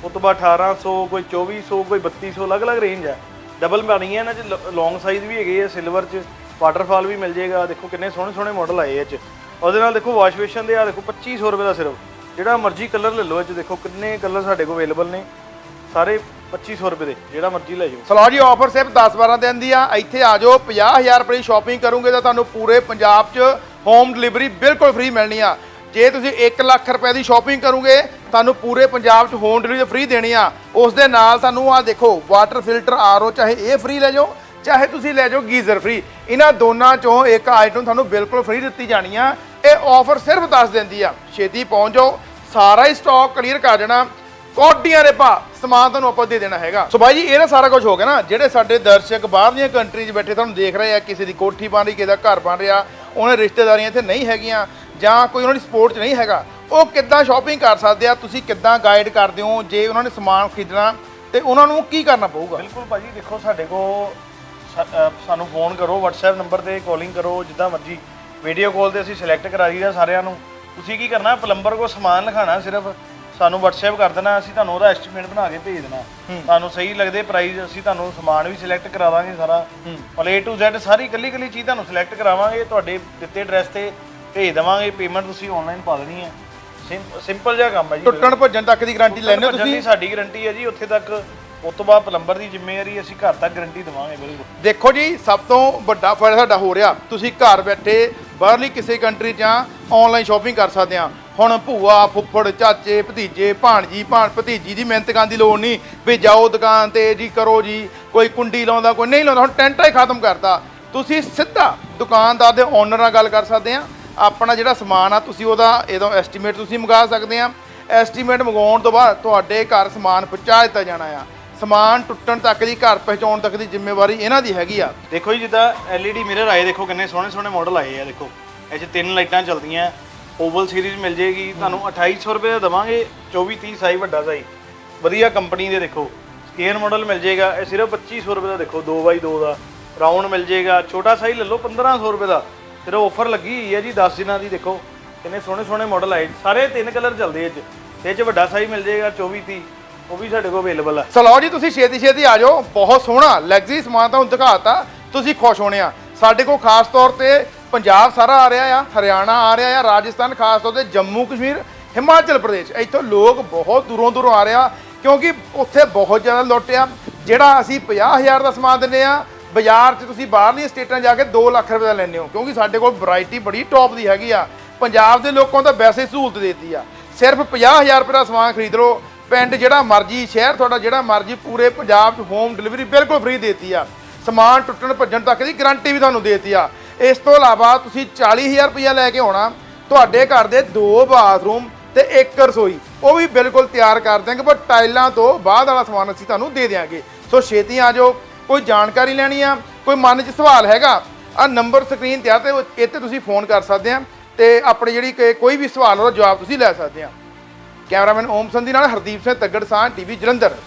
ਉਸ ਤੋਂ ਬਾਅਦ 1800 ਕੋਈ 2400 ਕੋਈ 3200 ਅਲੱਗ-ਅਲੱਗ ਰੇਂਜ ਹੈ ਡਬਲ ਬਣੀ ਹੈ ਇਹਨਾਂ 'ਚ ਲੌਂਗ ਸਾਈਜ਼ ਵੀ ਹੈਗੇ ਆ ਸਿਲਵਰ 'ਚ। ਵਾਟਰਫਾਲ ਵੀ ਮਿਲ ਜਾਏਗਾ। ਦੇਖੋ ਕਿੰਨੇ ਸੋਹਣੇ ਸੋਹਣੇ ਮਾਡਲ ਆਏ ਇਹ 'ਚ। ਉਹਦੇ ਨਾਲ ਦੇਖੋ ਵਾਸ਼ ਬੇਸ਼ਨ ਦੇ ਆ ਦੇਖੋ 2500 ਰੁਪਏ ਦਾ ਸਿਰਫ। ਜਿਹੜਾ ਮਰਜ਼ੀ ਕਲਰ ਲੈ ਲਓ ਇਹ 'ਚ ਦੇਖੋ ਕਿੰਨੇ ਕਲਰ ਸਾਡੇ ਕੋਲ ਅਵੇਲੇਬਲ ਨੇ। ਸਾਰੇ 2500 ਰੁਪਏ ਦੇ, ਜਿਹੜਾ ਮਰਜ਼ੀ ਲੈ ਜਾਓ। ਸਲੋ ਜੀ ਆਫਰ ਸਿਰਫ 10-12 ਦਿਨ ਦੀ ਆ। ਇੱਥੇ ਆ ਜਾਓ 50000 ਰੁਪਏ ਦੀ ਸ਼ਾਪਿੰਗ ਕਰੋਗੇ ਤਾਂ ਤੁਹਾਨੂੰ ਪੂਰੇ ਪੰਜਾਬ 'ਚ ਹੋਮ ਡਿਲੀਵਰੀ ਬਿਲਕੁਲ ਫ੍ਰੀ ਮਿਲਣੀ ਆ। ਜੇ ਤੁਸੀਂ 1 ਲੱਖ ਰੁਪਏ ਦੀ ਸ਼ਾਪਿੰਗ ਕਰੋਗੇ, ਤੁਹਾਨੂੰ ਪੂਰੇ ਪੰਜਾਬ 'ਚ ਹੋਮ ਡਿਲੀਵਰੀ ਫ੍ਰੀ ਦੇਣੀ ਆ। ਉਸ ਦੇ ਨਾਲ ਤੁਹਾਨੂੰ ਆ ਦੇਖੋ ਵਾਟਰ ਫਿਲਟਰ ਆਰਓ ਚਾਹੇ ਇਹ ਫ੍ਰੀ ਲੈ ਜਾਓ, ਚਾਹੇ ਤੁਸੀਂ ਲੈ ਜਾਓ ਗੀਜ਼ਰ ਫ੍ਰੀ ਇਹਨਾਂ ਦੋਨਾਂ ਚੋਂ ਇੱਕ ਆਈਟਮ ਤੁਹਾਨੂੰ ਬਿਲਕੁਲ ਫ੍ਰੀ ਦਿੱਤੀ ਜਾਣੀ ਆ। ਇਹ ਆਫਰ ਸਿਰਫ 10 ਦਿਨ ਦੀ ਆ। ਛੇਤੀ ਪਹੁੰਚ ਜਾਓ, ਸਾਰਾ ਹੀ ਸਟਾਕ ਕਲੀਅਰ ਕਰ ਦੇਣਾ। ਕੋਡੀਆਂ ਦੇ ਭਾ, ਸਮਾਨ ਤੁਹਾਨੂੰ ਆਪਾਂ ਦੇ ਦੇਣਾ ਹੈਗਾ। ਸੋ ਬਾਈ ਜੀ, ਇਹ ਨਾ ਸਾਰਾ ਕੁਝ ਹੋ ਗਿਆ ਨਾ। ਜਿਹੜੇ ਸਾਡੇ ਦਰਸ਼ਕ ਬਾਹਰਲੀਆਂ ਕੰਟਰੀ 'ਚ ਬੈਠੇ ਤੁਹਾਨੂੰ ਦੇਖ ਰਹੇ ਆ, ਕਿਸੇ ਦੀ ਕੋਠੀ ਬਣ ਰਹੀ, ਕਿਸੇ ਦਾ ਘਰ ਬਣ ਰਿਹਾ, ਉਹਨਾਂ ਰਿਸ਼ਤੇਦਾਰੀਆਂ ਇੱਥੇ ਨਹੀਂ ਹੈਗੀਆਂ, ਜਾਂ ਕੋਈ ਉਹਨਾਂ ਦੀ ਸਪੋਰਟ 'ਚ ਨਹੀਂ ਹੈਗਾ, ਉਹ ਕਿੱਦਾਂ ਸ਼ਾਪਿੰਗ ਕਰ ਸਕਦੇ ਆ? ਤੁਸੀਂ ਕਿੱਦਾਂ ਗਾਈਡ ਕਰਦੇ ਹੋ? ਜੇ ਉਹਨਾਂ ਨੇ ਸਮਾਨ ਖਰੀਦਣਾ, ਤੇ ਉਹਨਾਂ ਨੂੰ ਕੀ ਕਰਨਾ ਪਊਗਾ? ਬਿਲਕੁਲ ਭਾਜੀ ਦੇਖੋ ਸਾਡੇ ਕੋ ਸਾਨੂੰ ਫੋਨ ਕਰੋ, WhatsApp ਨੰਬਰ ਤੇ ਕਾਲਿੰਗ ਕਰੋ, ਜਿੱਦਾਂ ਮਰਜ਼ੀ। ਵੀਡੀਓ ਕਾਲ ਤੇ ਅਸੀਂ ਸਿਲੈਕਟ ਕਰਾ ਦਈਦਾ ਸਾਰਿਆਂ ਨੂੰ। ਤੁਸੀਂ ਕੀ ਕਰਨਾ ਪਲੰਬਰ ਕੋ ਸਮਾਨ ਲਿਖਾਣਾ ਸਿਰਫ ਸਾਨੂੰ WhatsApp ਕਰ ਦੇਣਾ ਅਸੀਂ ਤੁਹਾਨੂੰ ਉਹਦਾ ਐਸਟੀਮੇਟ ਬਣਾ ਕੇ ਭੇਜ ਦੇਣਾ। ਤੁਹਾਨੂੰ ਸਹੀ ਲੱਗਦੇ ਪ੍ਰਾਈਸ ਅਸੀਂ ਤੁਹਾਨੂੰ ਸਮਾਨ ਵੀ ਸਿਲੈਕਟ ਕਰਾ ਦਾਂਗੇ ਸਾਰਾ ਮਤਲਬ A to Z ਸਾਰੀ ਕੱਲੀ ਕੱਲੀ ਚੀਜ਼ ਤੁਹਾਨੂੰ ਸਿਲੈਕਟ ਕਰਾਵਾਂਗੇ ਤੁਹਾਡੇ ਦਿੱਤੇ ਐਡਰੈਸ ਤੇ ਭੇਜ ਦੇਵਾਂਗੇ ਪੇਮੈਂਟ ਤੁਸੀਂ ਆਨਲਾਈਨ ਪਾ ਦੇਣੀ ਹੈ। ਸਿੰਪਲ ਜਿਹਾ ਕੰਮ ਹੈ ਜੀ। ਟੁੱਟਣ ਭੱਜਣ ਤੱਕ ਦੀ ਗਾਰੰਟੀ ਲੈਣੇ ਤੁਸੀਂ? ਸਾਡੀ ਗਾਰੰਟੀ ਹੈ ਜੀ ਉੱਥੇ ਤੱਕ ਉਸ ਤੋਂ ਬਾਅਦ ਪਲੰਬਰ ਦੀ ਜ਼ਿੰਮੇਵਾਰੀ ਅਸੀਂ ਘਰ ਤੱਕ ਗਾਰੰਟੀ ਦੇਵਾਂਗੇ, ਬਿਲਕੁਲ। ਦੇਖੋ ਜੀ, ਸਭ ਤੋਂ ਵੱਡਾ ਫਾਇਦਾ ਸਾਡਾ ਹੋ ਰਿਹਾ। ਤੁਸੀਂ ਘਰ ਬੈਠੇ ਬਾਹਰਲੀ ਕਿਸੇ ਕੰਟਰੀ ਜਾਂ ਆਨਲਾਈਨ ਸ਼ਾਪਿੰਗ ਕਰ ਸਕਦੇ ਆ ਹੁਣ ਭੂਆ, ਫੁੱਫੜ, ਚਾਚੇ, ਭਤੀਜੇ, ਭਾਣਜੀ, ਭਾਣ ਭਤੀਜੀ ਦੀ ਮਿਹਨਤ ਕਰਨ ਦੀ ਲੋੜ ਨਹੀਂ ਵੀ ਜਾਓ ਦੁਕਾਨ ਤੇ ਜੀ, ਕਰੋ ਜੀ, ਕੋਈ ਕੁੰਡੀ ਲਾਉਂਦਾ, ਕੋਈ ਨਹੀਂ ਲਾਉਂਦਾ, ਹੁਣ ਟੈਂਟਾ ਹੀ ਖਤਮ ਕਰਤਾ। ਤੁਸੀਂ ਸਿੱਧਾ ਦੁਕਾਨਦਾਰ ਦੇ ਓਨਰ ਨਾਲ ਗੱਲ ਕਰ ਸਕਦੇ ਆ ਆਪਣਾ ਜਿਹੜਾ ਸਮਾਨ ਆ, ਤੁਸੀਂ ਉਹਦਾ ਇਹਦਾ ਐਸਟੀਮੇਟ ਤੁਸੀਂ ਮੰਗਾ ਸਕਦੇ ਆ ਐਸਟੀਮੇਟ ਮੰਗਾਉਣ ਤੋਂ ਬਾਅਦ ਤੁਹਾਡੇ ਘਰ ਸਮਾਨ ਪਹੁੰਚਾ ਦਿੱਤਾ ਜਾਣਾ ਆ। ਸਮਾਨ ਟੁੱਟਣ ਤੱਕ ਦੀ, ਘਰ ਪਹੁੰਚਾਉਣ ਤੱਕ ਦੀ ਜ਼ਿੰਮੇਵਾਰੀ ਇਹਨਾਂ ਦੀ ਹੈਗੀ ਆ। ਦੇਖੋ ਜੀ, ਜਿੱਦਾਂ LED ਮਿਰਰ ਆਏ, ਦੇਖੋ ਕਿੰਨੇ ਸੋਹਣੇ ਸੋਹਣੇ ਮਾਡਲ ਆਏ ਆ, ਦੇਖੋ। ਇਹ 'ਚ ਤਿੰਨ ਲਾਈਟਾਂ ਚੱਲਦੀਆਂ ਓਵਲ ਸੀਰੀਜ਼ ਮਿਲ ਜੇਗੀ ਤੁਹਾਨੂੰ 2800 ਰੁਪਏ ਦਾ ਦਵਾਂਗੇ 24 30 ਸਾਈ ਵੱਡਾ ਸਾਈ ਵਧੀਆ ਕੰਪਨੀ ਦੇ ਦੇਖੋ ਸਕੇਅਰ ਮਾਡਲ ਮਿਲ ਜੇਗਾ ਇਹ ਸਿਰਫ 2500 ਰੁਪਏ ਦਾ ਦੇਖੋ 2x2 ਦਾ ਰਾਉਂਡ ਮਿਲ ਜੇਗਾ ਛੋਟਾ ਸਾਈ ਲੈ ਲਓ 1500 ਰੁਪਏ ਦਾ। ਫਿਰ ਆਫਰ ਲੱਗੀ ਹੋਈ ਹੈ ਜੀ 10 ਦਿਨਾਂ ਦੀ, ਦੇਖੋ, ਕਿੰਨੇ ਸੋਹਣੇ ਸੋਹਣੇ ਮਾਡਲ ਆਏ, ਸਾਰੇ ਤਿੰਨ ਕਲਰ ਚੱਲਦੇ ਇਹ 'ਚ। ਇਹ 'ਚ ਵੱਡਾ ਸਾਈ ਮਿਲ ਜੇਗਾ 24 30 ਉਹ ਵੀ ਸਾਡੇ ਕੋਲ ਅਵੇਲੇਬਲ ਆ। ਸਲੋ ਜੀ, ਤੁਸੀਂ ਛੇਤੀ ਛੇਤੀ ਆ ਜਾਓ। ਬਹੁਤ ਸੋਹਣਾ ਲਗਜ਼ਰੀ ਸਮਾਨ ਤੁਹਾਨੂੰ ਦਿਖਾਤਾ ਤੁਸੀਂ ਖੁਸ਼ ਹੋਣੇ ਆ। ਸਾਡੇ ਕੋਲ ਖਾਸ ਤੌਰ ਤੇ ਪੰਜਾਬ ਸਾਰਾ ਆ ਰਿਹਾ ਆ, ਹਰਿਆਣਾ ਆ ਰਿਹਾ ਆ, ਰਾਜਸਥਾਨ, ਖਾਸ ਤੌਰ ਤੇ ਜੰਮੂ, ਕਸ਼ਮੀਰ, ਹਿਮਾਚਲ ਪ੍ਰਦੇਸ਼। ਇੱਥੋਂ ਲੋਕ ਬਹੁਤ ਦੂਰੋਂ ਦੂਰੋਂ ਆ ਰਿਹਾ ਕਿਉਂਕਿ ਉੱਥੇ ਬਹੁਤ ਜ਼ਿਆਦਾ ਲੁੱਟ ਆ। ਜਿਹੜਾ ਅਸੀਂ 50000 ਦਾ ਸਮਾਨ ਦਿੰਦੇ ਆ, ਬਾਜ਼ਾਰ 'ਚ ਤੁਸੀਂ ਬਾਹਰਲੀਆਂ ਸਟੇਟਾਂ ਜਾ ਕੇ 2 ਲੱਖ ਰੁਪਏ ਦਾ ਲੈਂਦੇ ਹੋ, ਕਿਉਂਕਿ ਸਾਡੇ ਕੋਲ ਵੈਰਾਈਟੀ ਬੜੀ ਟੌਪ ਦੀ ਹੈਗੀ ਆ। ਪੰਜਾਬ ਦੇ ਲੋਕਾਂ ਤਾਂ ਵੈਸੇ ਹੀ ਸਹੂਲਤ ਦੇਤੀ ਆ। ਸਿਰਫ 50000 ਰੁਪਏ ਦਾ ਸਮਾਨ ਖਰੀਦ ਲਓ ਪਿੰਡ ਜਿਹੜਾ ਮਰਜ਼ੀ, ਸ਼ਹਿਰ ਤੁਹਾਡਾ ਜਿਹੜਾ ਮਰਜ਼ੀ, ਪੂਰੇ ਪੰਜਾਬ 'ਚ ਹੋਮ ਡਿਲੀਵਰੀ ਬਿਲਕੁਲ ਫ੍ਰੀ ਦੇਤੀ ਆ। ਸਮਾਨ ਟੁੱਟਣ ਭੱਜਣ ਤੱਕ ਦੀ ਗਾਰੰਟੀ ਵੀ ਤੁਹਾਨੂੰ ਦੇਤੀ ਆ। ਇਸ ਤੋਂ ਇਲਾਵਾ ਤੁਸੀਂ 40000 ਰੁਪਇਆ ਲੈ ਕੇ ਆਉਣਾ, ਤੁਹਾਡੇ ਘਰ ਦੇ ਦੋ ਬਾਥਰੂਮ ਤੇ ਇੱਕ ਰਸੋਈ। ਉਹ ਵੀ ਬਿਲਕੁਲ ਤਿਆਰ ਕਰ ਦਿਆਂਗੇ, ਪਰ ਟਾਈਲਾਂ ਤੋਂ ਬਾਅਦ ਵਾਲਾ ਸਮਾਨ ਅਸੀਂ ਤੁਹਾਨੂੰ ਦੇ ਦਿਆਂਗੇ। ਸੋ ਛੇਤੀ ਆ ਜਾਓ, ਕੋਈ ਜਾਣਕਾਰੀ ਲੈਣੀ ਆ, ਕੋਈ ਮਨ 'ਚ ਸਵਾਲ ਹੈਗਾ, ਆ ਨੰਬਰ ਸਕਰੀਨ ਤੇ ਆ ਤੇ ਉਹ- ਇਹ ਤੇ ਤੁਸੀਂ ਫੋਨ ਕਰ ਸਕਦੇ ਆ ਤੇ ਆਪਣੀ ਜਿਹੜੀ ਕਿ- ਕੋਈ ਵੀ ਸਵਾਲ ਉਹਦਾ ਜਵਾਬ ਤੁਸੀਂ ਲੈ ਸਕਦੇ ਆ। ਕੈਮਰਾਮੈਨ ਓਮ ਸੰਧੀ ਨਾਲ ਹਰਦੀਪ ਸਿੰਘ ਤੱਗੜ ਸਾਹ ਟੀਵੀ ਜਲੰਧਰ।